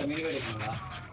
சந்தோஷ்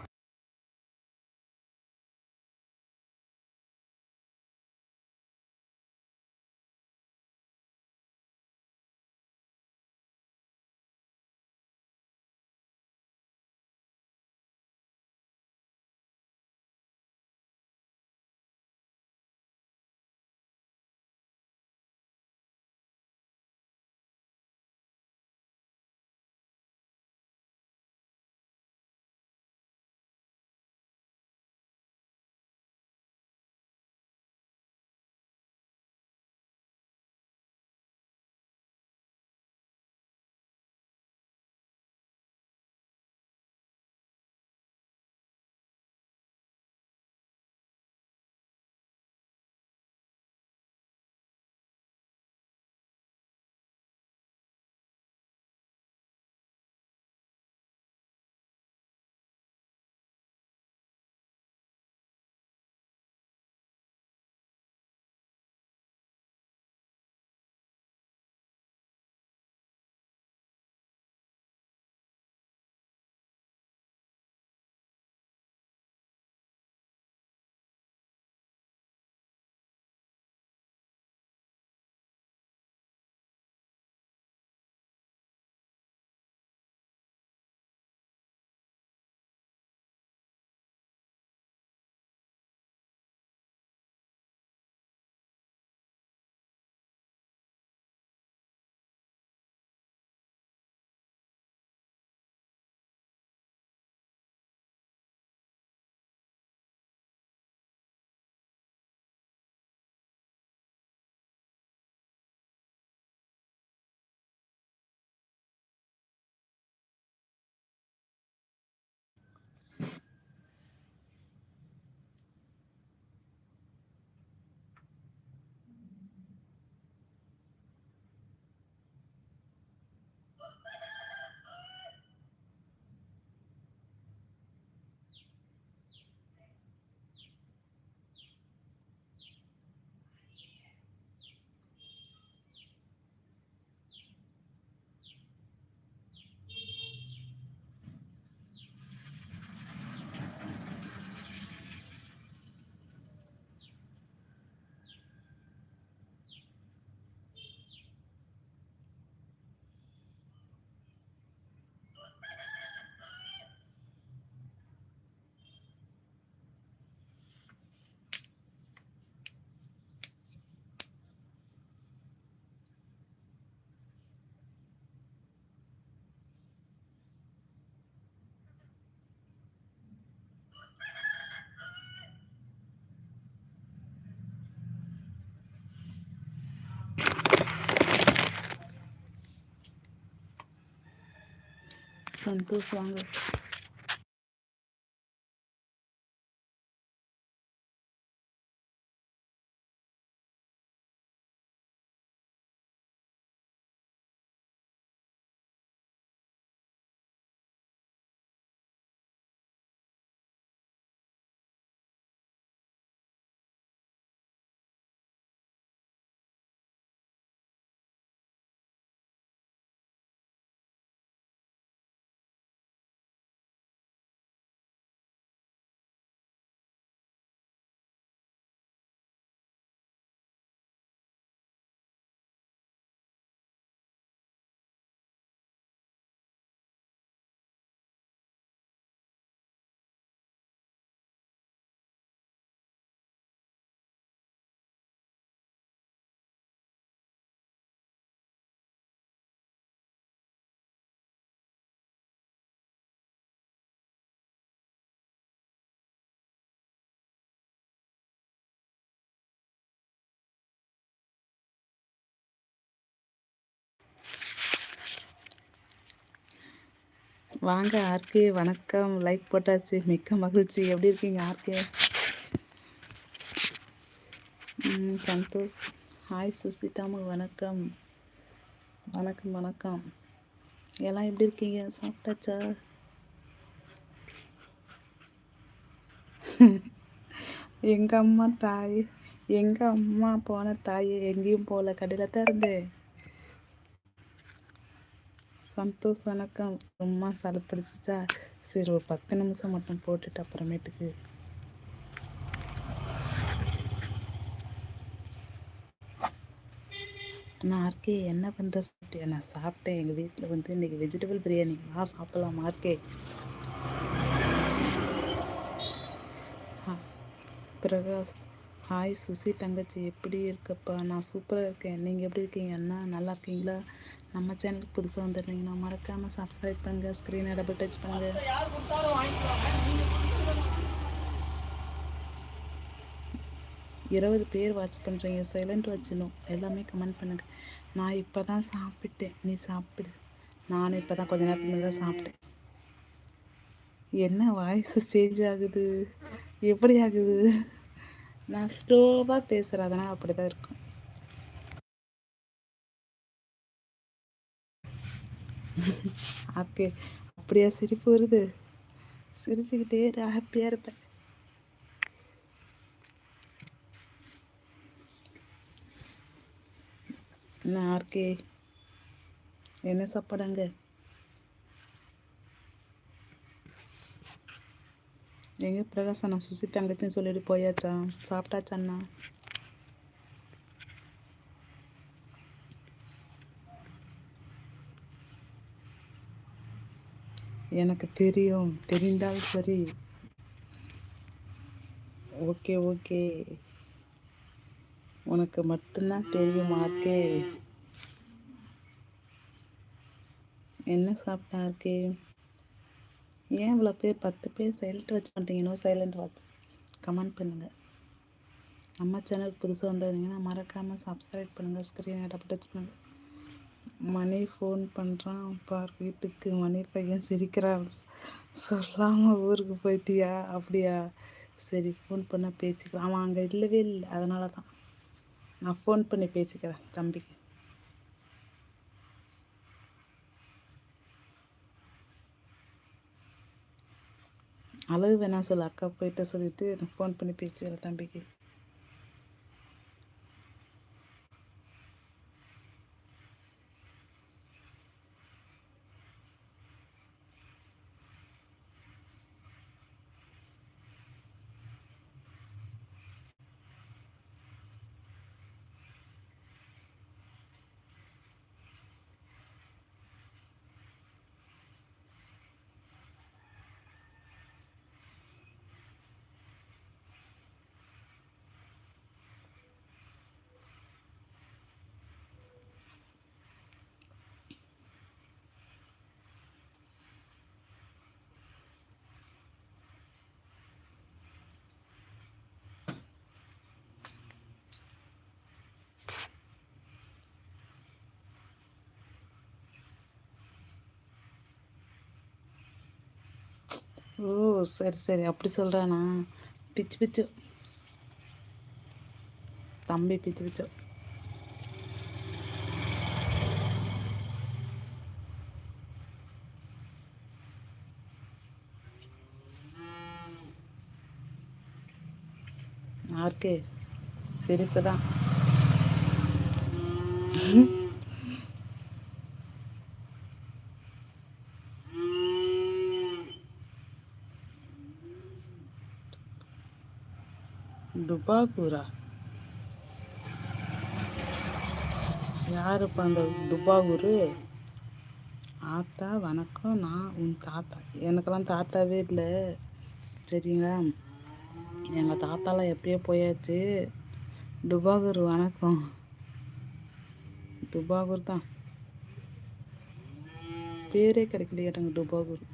வாங்க வாங்க ஆர்கே வணக்கம். லைக் போட்டாச்சு. மிக்க மகிழ்ச்சி. எப்படி இருக்கீங்க ஆர்கே? சந்தோஷ். ஹாய் சுசிதாமு. வணக்கம். வணக்கம் வணக்கம். எல்லாம் எப்படி இருக்கீங்க? சாப்பிட்டாச்சா? எங்கள் அம்மா தாய் எங்கள் அம்மா போன தாய் எங்கேயும் போகல. கடையில் தான் இருந்தேன். சந்தோஷ் வணக்கம் சும்மா சலுப்பிடிச்சிச்சா சரி ஒரு பத்து நிமிஷம் மட்டும் போட்டுட்டு அப்புறமேட்டுக்கு. நான் ஆர்கே என்ன பண்ணுற சாப்பிட்டேன் நான் சாப்பிட்டேன். எங்கள் வீட்டில் வந்து இன்றைக்கி வெஜிடபிள் பிரியாணி. வா சாப்பிட்லாம் ஆர்கே பிரகாஷ். ஹாய் சுசி தங்கச்சி. எப்படி இருக்கப்பா? நான் சூப்பராக இருக்கேன். நீங்கள் எப்படி இருக்கீங்க? அண்ணா நல்லா இருக்கீங்களா? நம்ம சேனலுக்கு புதுசாக வந்துருந்தீங்கன்னா மறக்காமல் சப்ஸ்கிரைப் பண்ணுங்கள் ஸ்க்ரீனை டபுள் டச் பண்ணுங்கள் இருபது பேர் வாட்ச் பண்ணுறீங்க சைலண்ட் வச்சிடணும் எல்லாமே கமெண்ட் பண்ணுங்கள் நான் இப்போ தான் சாப்பிட்டேன். நீ சாப்பிடு. நானும் இப்போ தான் கொஞ்ச நேரத்துக்கு முன்னாடி தான் சாப்பிட்டேன். என்ன வாய்ஸ் சேஞ்ச் ஆகுது? எப்படி ஆகுது? நான் ஸ்லோவாக பேசுகிறேன் அதனால் அப்படி தான் இருக்கும். ஹாப்பி அப்படியா சிரிப்பு வருது? சிரிச்சுக்கிட்டே ஹாப்பியாக இருப்பேன். என்ன ஆர்கே என்ன சாப்பாடாங்க எங்கே பிரகாஷ் அண்ணா சுசி தங்கத்தையும் சொல்லிட்டு போயாச்சா? சாப்பிட்டாச்சா எனக்கு தெரியும். தெரிந்தால் சரி. Okay okay. உனக்கு மட்டும்தான் தெரியும் ஆர்கே. என்ன சாப்பிட்டா இருக்கே ஏன் இவ்வளோ பேர் பத்து பேர் சைலண்ட் வச்சு பண்ணுறீங்க சைலண்ட் வாட்ச் கமெண்ட் பண்ணுங்கள் நம்ம சேனல் புதுசாக வந்திருந்தீங்கன்னா மறக்காமல் சப்ஸ்கிரைப் பண்ணுங்கள் ஸ்க்ரீனை டப்பு டச் பண்ணுங்கள் மணி ஃபோன் பண்ணுறான் பார் வீட்டுக்கு மணி பையன் சிரிக்கிறான். சொல்லாமல் ஊருக்கு போயிட்டியா? அப்படியா? சரி ஃபோன் பண்ண பேசிக்கலாம். அவன் அங்கே இல்லவே இல்லை. அதனால தான் நான் ஃபோன் பண்ணி பேசிக்கிறேன் தம்பிக்கு. அழகு வேணாம் சொல்லு. அக்கா போயிட்ட சொல்லிட்டு ஃபோன் பண்ணி பேசிக்கிறேன் தம்பிக்கு. ஓ சரி சரி. அப்படி சொல்கிறானா பிச்சு பிச்சு. தம்பி பிச்சு பிச்சு. யாருக்கு சிரிப்பு தான். டுபாகூரா யாருப்பா அந்த டுபாகூரு ஆத்தா வணக்கம். நான் உன் தாத்தா. எனக்கெல்லாம் தாத்தாவே இல்லை. சரிங்களா? எங்கள் தாத்தாலாம் எப்படியோ போயாச்சு. டுபாகூர் வணக்கம். டுபாகூர் தான். பேரே கிடைக்கலையாட்டங்க டுபாகூர்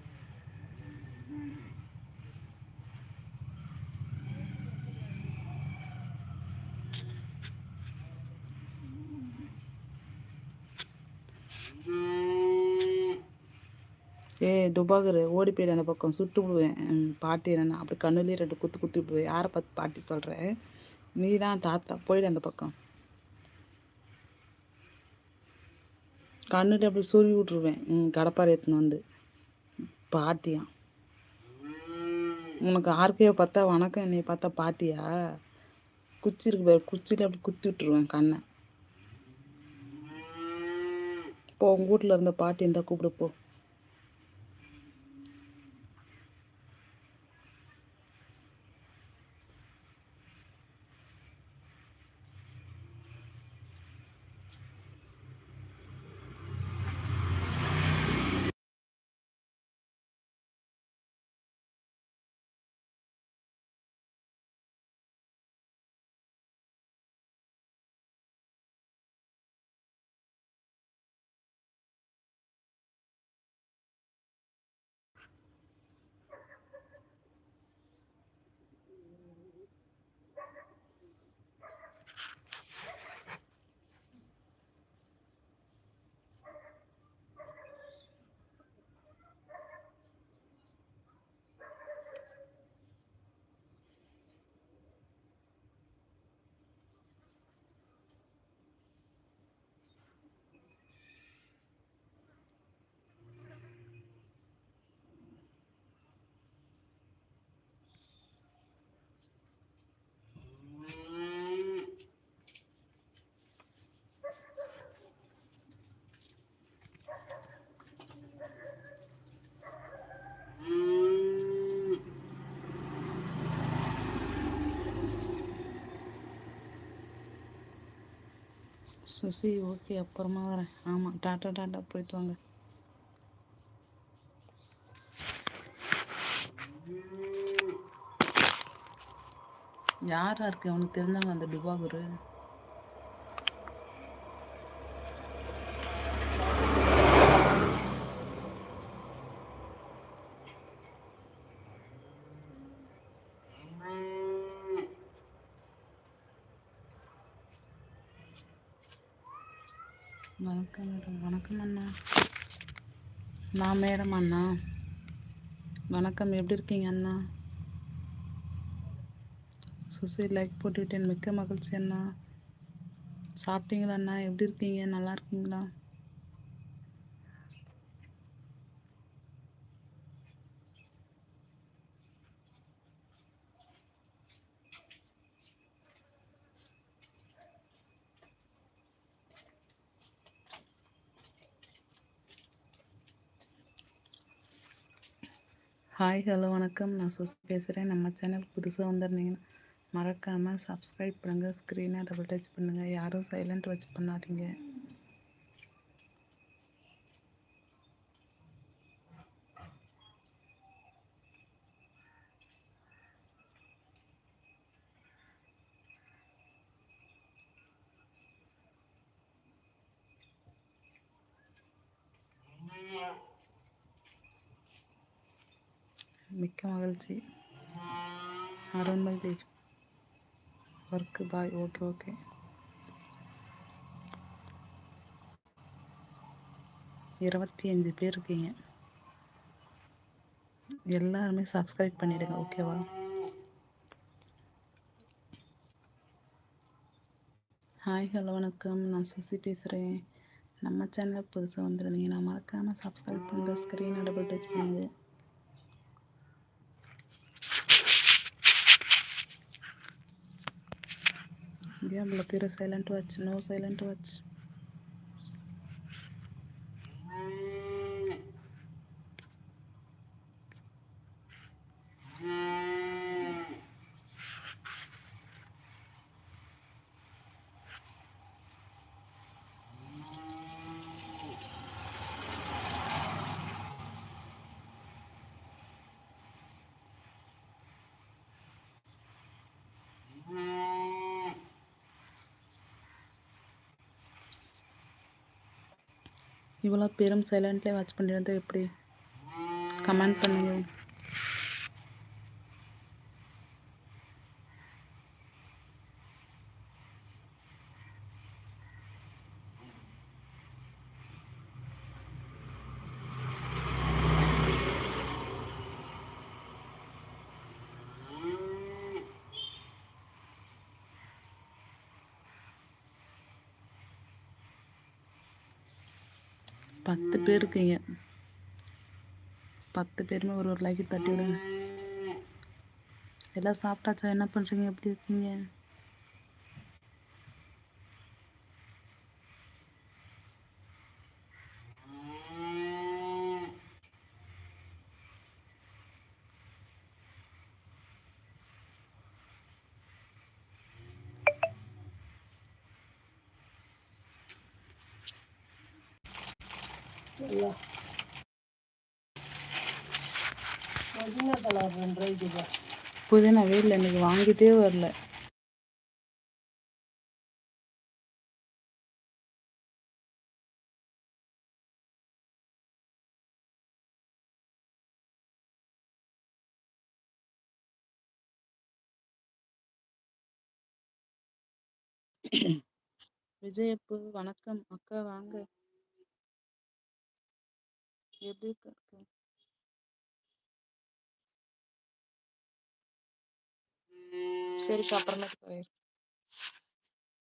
ஏ டுபாகர் ஓடி போயிடு அந்த பக்கம். சுட்டு விடுவேன். பாட்டி என்னென்ன அப்படி கண்ணுலேயே ரெண்டு குத்து குத்தி விடுவேன். யாரை பார்த்து பாட்டி சொல்கிறேன் நீ தான் தாத்தா. போயிடு அந்த பக்கம். கண்ணுட்டு அப்படி சொருவி விட்ருவேன் கடப்பாறை எடுத்துன்னு வந்து. பாட்டியா? உனக்கு ஆர்கையை பார்த்தா வணக்கம். என்னை பார்த்தா பாட்டியா? குச்சி இருக்கு பாரு. குச்சியில் அப்படி குத்தி விட்டுருவேன் கண்ணை. போ உங்கள் வீட்டில் இருந்த பாட்டி இருந்தால் கூப்பிடு போ. சுசி ஓகே அப்புறமா வரேன். ஆமாம் டாட்டா டாட்டா போயிட்டு வாங்க. யாரா இருக்கு? அவனுக்கு தெரிஞ்சவங்க அந்த டுபாகுரு வணக்கம் மேடம் வணக்கம் அண்ணா நான் மேடம் அண்ணா. வணக்கம். எப்படி இருக்கீங்க அண்ணா? சுசி லைக் போட்டுவிட்டேன் மிக்க மகிழ்ச்சி அண்ணா. சாப்பிட்டீங்களா அண்ணா? எப்படி இருக்கீங்க? நல்லா இருக்கீங்களா? ஹாய் ஹலோ வணக்கம். நான் சுஸ் பேசுகிறேன் நம்ம சேனல் புதுசாக வந்திருந்தீங்கன்னா மறக்காமல் சப்ஸ்கிரைப் பண்ணுங்கள் ஸ்க்ரீனை டபுள் டச் பண்ணுங்கள் யாரும் சைலண்ட் வச்சு பண்ணாதீங்க. மிக்க மகிழ்ச்சி. Arunmathi work boy okay okay இருபத்தி அஞ்சு பேர் இருக்கீங்க. எல்லாருமே சப்ஸ்கிரைப் பண்ணிடுங்க ஓகேவா ஹாய் ஹலோ வணக்கம். நான் சுசி பேசுகிறேன் நம்ம சேனல் புதுசாக வந்துருந்தீங்கன்னா மறக்காமல் சப்ஸ்கிரைப் பண்ணுங்கள் ஸ்க்ரீனை டபுள் டச் பண்ணுங்கள் ஏன் இவ்வளோ பேர் சைலண்ட் வாட்ச் நோ சைலண்ட் இவ்வளோ பேரும் சைலண்ட்லேயே வாட்ச் பண்ணிடுறது எப்படி? கமெண்ட் பண்ணுங்கள் பத்து பேர் இருக்கீங்க பத்து பேருமே ஒரு ஒரு லைக்கு தட்டி விடுங்க. எல்லாம் சாப்பிட்டாச்சா? என்ன பண்ணுறீங்க எப்படி இருக்கீங்க? புதினா வீட்டில் இன்னைக்கு வாங்கிட்டே வரல. விஜயப்பு வணக்கம். அக்கா வாங்க. எப்படி இருக்க சரிக்கா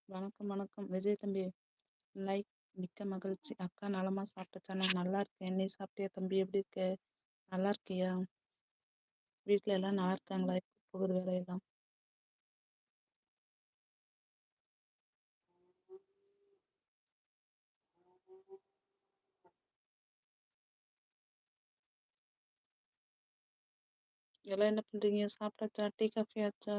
வணக்கம் வணக்கம். விஜய் தம்பி லைக் மிக்க மகிழ்ச்சி. அக்கா நலமா சாப்பிட்டுச்சானே நல்லா இருக்கேன். நீ சாப்பிட்டியா தம்பி? எப்படி இருக்க? நல்லா இருக்கியா? வீட்டுல எல்லாம் நல்லா இருக்காங்களா? போகுது வேலையெல்லாம்? எல்லாம் என்ன பண்றீங்க சாப்பிட்டாச்சா டீ காஃபி ஆச்சா